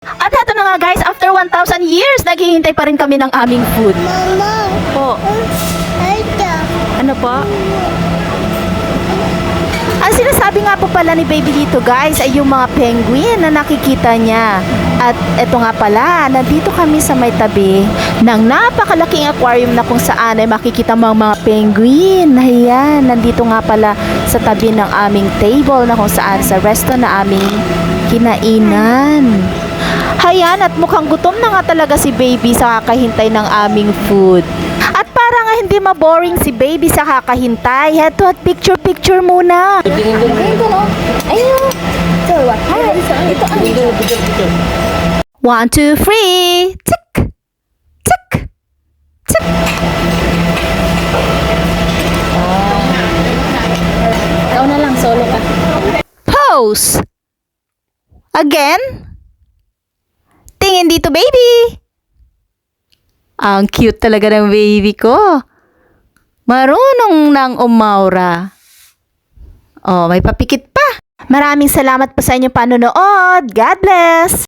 At eto na nga guys, after 1,000 years, naghihintay pa rin kami ng aming food. Mama, Po, ito. ano po? Ang sinasabi nga po pala ni baby dito guys ay yung mga penguin na nakikita niya. At eto nga pala, nandito kami sa may tabi ng napakalaking aquarium na kung saan ay makikita ang mga penguin. Ayan, nandito nga pala sa tabi ng aming table na kung saan sa resto na aming kinainan. Hayan, at mukhang gutom na nga talaga si baby sa kakahintay ng aming food. At para nga hindi maboring si baby sa kakahintay, heto at picture-picture muna. Ito, no? Ayun. Ito, ito, ito. One, two, three. Tick! Tick! Tick! Ikaw na lang, solo ka. Pose! Again? Tingin dito, baby! Ang cute talaga ng baby ko. Marunong nang umaura. Oh, may papikit pa. Maraming salamat po sa inyong panonood. God bless!